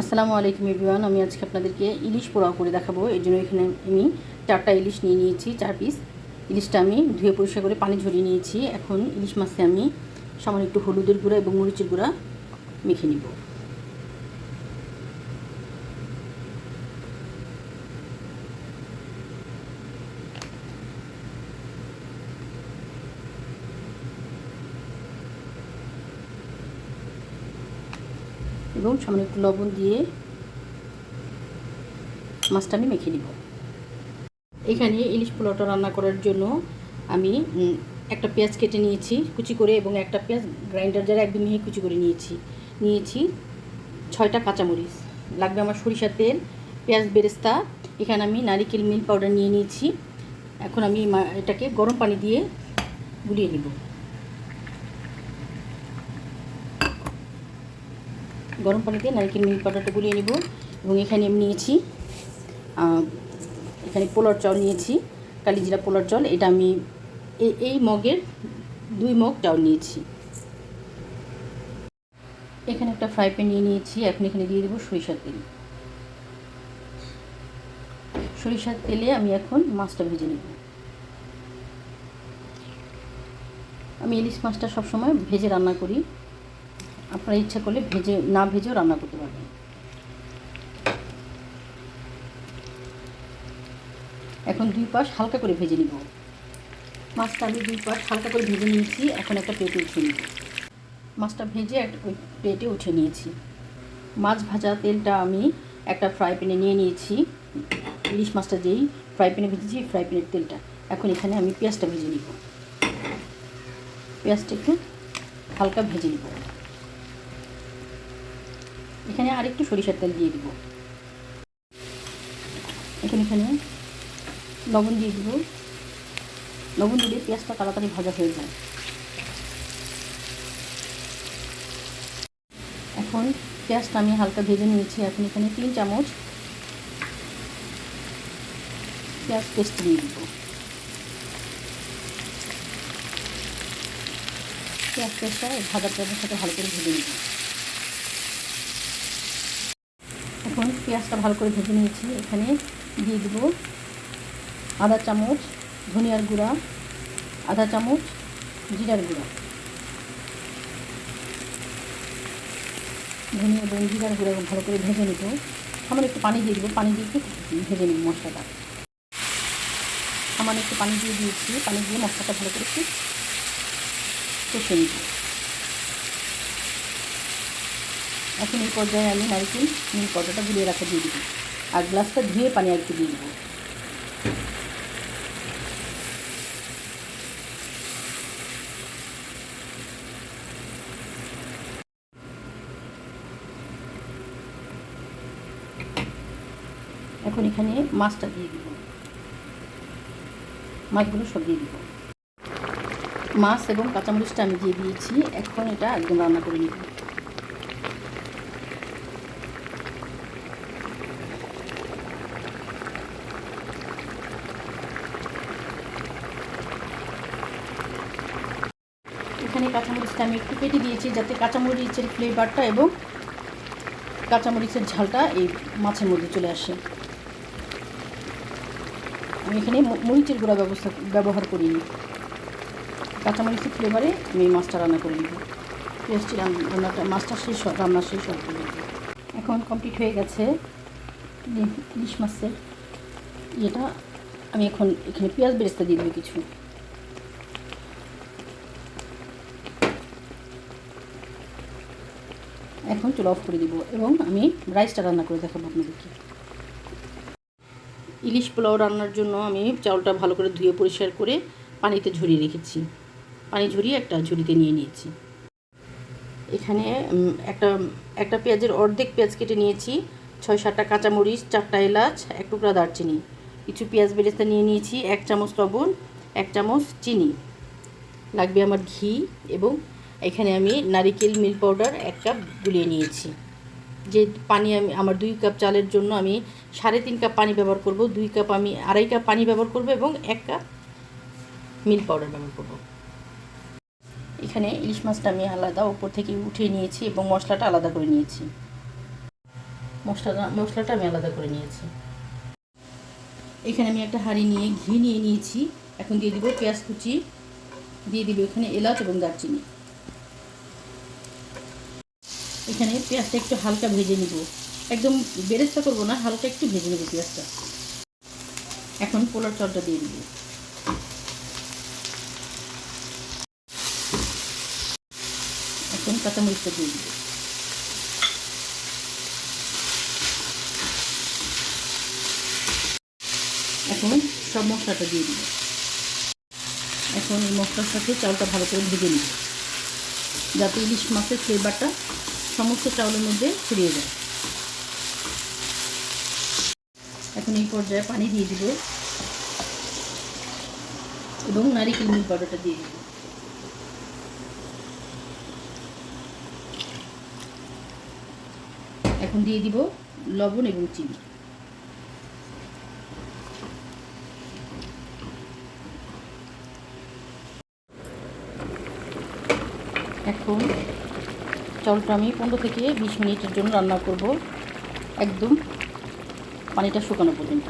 আসসালামু আলাইকুম এভিওয়ান আমি আজকে আপনাদেরকে ইলিশ পোড়াও করে দেখাবো। এর জন্য এখানে আমি চারটা ইলিশ নিয়ে নিয়েছি, চার পিস ইলিশটা আমি ধুয়ে পরিষ্কার করে পানি ঝরিয়ে নিয়েছি। এখন ইলিশ মাছে আমি সামান্য একটু হলুদের গুঁড়া এবং মরিচের গুঁড়া মেখে নিব। এবং সামান্য একটু লবণ দিয়ে মাছটা আমি মেখে নিব। এখানে ইলিশ পোলাওটা রান্না করার জন্য আমি একটা পেঁয়াজ কেটে নিয়েছি কুচি করে এবং একটা পেঁয়াজ গ্রাইন্ডার যারা একদম মিহি কুচি করে নিয়েছি। নিয়েছি ছয়টা কাঁচামরিচ। লাগবে আমার সরিষার তেল, পেঁয়াজ বেরেস্তা, এখানে আমি নারিকেল মিল পাউডার নিয়ে নিয়েছি। এখন আমি এটাকে গরম পানি দিয়ে গুলিয়ে নিব। গরম পানিতে নারকেল মিল্ক পাউডারটা গুলিয়ে নেব এবং এখানে আমি নিয়েছি এখানে পোলার চাল নিয়েছি, কালিজিরা পোলার চাল। এটা আমি এই এই মগের দুই মগ চাল নিয়েছি। এখানে একটা ফ্রাই প্যান নিয়ে নিয়েছি। এখন এখানে দিয়ে দেবো সরিষার তেল। সরিষার তেলে আমি এখন মাছটা ভেজে নেব। আমি ইলিশ মাছটা সবসময় ভেজে রান্না করি। আপনারা ইচ্ছা করলে ভেজে, না ভেজেও রান্না করতে পারবেন। এখন দুই পাশ হালকা করে ভেজে নিব। মাছটা আমি দুই পাশ হালকা করে ভেজে নিয়েছি, এখন একটা প্লেটে উঠিয়ে নিব। মাছটা ভেজে একটা ওই প্লেটে উঠে নিয়েছি। মাছ ভাজা তেলটা আমি একটা ফ্রাই প্যানে নিয়ে নিয়েছি। ইলিশ মাছটা যেই ফ্রাই প্যানে ভেজেছি ফ্রাই প্যানের তেলটা। এখন এখানে আমি পেঁয়াজটা ভেজে নিব। পেঁয়াজটা একটু হালকা ভেজে নিব। এখানে আরেকটু সরিষার তেল দিয়ে দিব। এখন এখানে লবণ দিয়ে দিব। লবণ দিলে পেঁয়াজটা তাড়াতাড়ি ভাজা হয়ে যায়। এখন পেঁয়াজটা আমি হালকা ভেজে নিয়েছি। এখন এখানে তিন চামচ পেঁয়াজ পেস্ট দিয়ে দিব। পেঁয়াজ পেস্টটা ভাজা পেঁয়াজের সাথে ভালো করে ভেজে নিব। এখন পেঁয়াজটা ভালো করে ভেজে নিয়েছি। এখানে দিয়ে দেবো আধা চামচ, ধনিয়ার গুঁড়া আধা চামচ, জিরার গুঁড়া। ধনিয়া এবং জিরার গুঁড়া ভালো করে ভেজে নেব। সামান্য একটু পানি দিয়ে দেবো। পানি দিয়ে একটু ভেজে নেব মশলাটা। সামান্য একটু পানি দিয়ে দিয়েছি। পানি দিয়ে মশলাটা ভালো করে একটু কষে নিব। এখন এই পর্যায়ে আমি নারকেল নীল পর্দাটা গুলিয়ে রাখা দিয়ে দিব। আর গ্লাসটা ধুয়ে পানি আর একটু দিয়ে দেবো। এখন এখানে মাছটা দিয়ে দিব। মাছগুলো সব দিয়ে দিব। মাছ এবং কাঁচামরিচটা আমি দিয়ে দিয়েছি। এখন এটা একদম রান্না করে নিব। এখানে আমি একটু কেটে দিয়েছি যাতে কাঁচামরিচের ফ্লেভারটা এবং কাঁচামরিচের ঝালটা এই মাছের মধ্যে চলে আসে। আমি এখানে মরিচের গুঁড়া ব্যবস্থা, ব্যবহার করিনি। কাঁচামরিচের ফ্লেভারে আমি মাছটা রান্না করে নিব। পেঁয়াজটি রান- রান্নাটা, মাছটা শেষ হয়- রান্না শেষ হবে এখন কমপ্লিট হয়ে গেছে ইলিশ মাছের ইয়েটা। আমি এখন এখানে পেঁয়াজ বেরেস্তা দিয়ে দেবো কিছু। এখন চুলা অফ করে দিব এবং আমি রাইসটা রান্না করে দেখাবো আপনাদেরকে। ইলিশ পোলাও রান্নার জন্য আমি চাউলটা ভালো করে ধুয়ে পরিষ্কার করে পানিতে ঝরিয়ে রেখেছি। পানি ঝরিয়ে একটা ঝুড়িতে নিয়ে নিয়েছি। এখানে একটা একটা পেঁয়াজের অর্ধেক পেঁয়াজ কেটে নিয়েছি, ছয় সাতটা কাঁচামরিচ, চারটা এলাচ, এক টুকরা দারচিনি। কিছু পেঁয়াজ বেরেস্তা নিয়ে নিয়েছি, এক চামচ লবণ, এক চামচ চিনি। লাগবে আমার ঘি এবং এখানে আমি নারিকেল মিল্ক পাউডার এক কাপ গুলিয়ে নিয়েছি। যে পানি আমি, আমার দুই কাপ চালের জন্য আমি সাড়ে তিন কাপ পানি ব্যবহার করব, দুই কাপ আমি আড়াই কাপ পানি ব্যবহার করব এবং এক কাপ মিল্ক পাউডার ব্যবহার করব। এখানে ইলিশ মাছটা আমি আলাদা উপর থেকে উঠিয়ে নিয়েছি এবং মশলাটা আলাদা করে নিয়েছি। মশলাটা মশলাটা আমি আলাদা করে নিয়েছি। এখানে আমি একটা হাঁড়ি নিয়ে ঘি নিয়ে নিয়েছি। এখন দিয়ে দিব পেঁয়াজ কুচি, দিয়ে দিব এখানে এলাচ এবং দারচিনি। এখানে পেঁয়াজটা একটু হালকা ভেজে নিব। একদম বেরেস্তা করব না, হালকা একটু ভেজে নেব পেঁয়াজটা। এখন পোলার চালটা দিয়ে দিব। এখন কাঁচামরিচটা দিয়ে দিব। এখন সব মশলাটা দিয়ে দিব। এখন এই মশলার সাথে চালটা ভালো করে ভেজে নিব। যাতে ইলিশ মাছের ফ্লেভারটা সমস্ত চাউলের মধ্যে ছড়িয়ে যায় এখন এই পর্যায়ে পানি দিয়ে দিব এবং নারিকেল মিল্ক পাউডারটা দিয়ে দিব। এখন দিয়ে দিব লবণ এবং চিনি। এখন চাউলটা আমি পনেরো থেকে বিশ মিনিটের জন্য রান্না করব। একদম পানিটা শুকানো পর্যন্ত।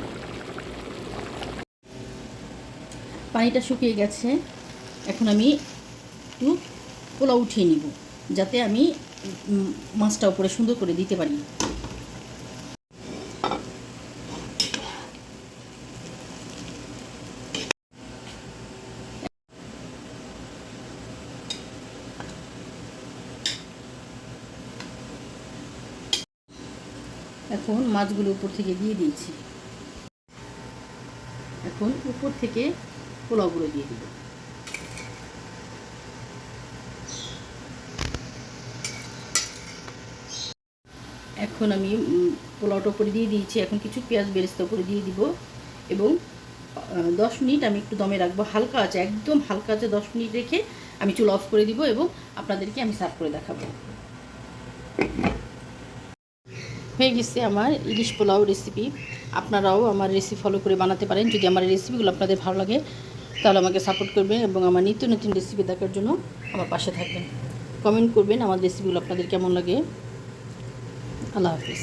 পানিটা শুকিয়ে গেছে। এখন আমি একটু পোলাও উঠিয়ে নিব, যাতে আমি মাছটা উপরে সুন্দর করে দিতে পারি। এখন মাছগুলো উপর থেকে দিয়ে দিয়েছি। এখন উপর থেকে পোলাওগুলো দিয়ে দিব। এখন আমি পোলাওটা উপরে দিয়ে দিয়েছি। এখন কিছু পেঁয়াজ বেরেস্তা উপরে দিয়ে দিব এবং দশ মিনিট আমি একটু দমে রাখব। হালকা আছে একদম হালকা আছে দশ মিনিট রেখে আমি চুল অফ করে দিব এবং আপনাদেরকে আমি সার্ভ করে দেখাবো। হয়ে গেছে আমার ইলিশ পোলাও রেসিপি আপনারাও আমার রেসিপি ফলো করে বানাতে পারেন। যদি আমার রেসিপিগুলো আপনাদের ভালো লাগে, তাহলে আমাকে সাপোর্ট করবেন এবং আমার নিত্য নতুন রেসিপি দেখার জন্য আমার পাশে থাকবেন। কমেন্ট করবেন আমার রেসিপিগুলো আপনাদের কেমন লাগে। আল্লাহ হাফিজ।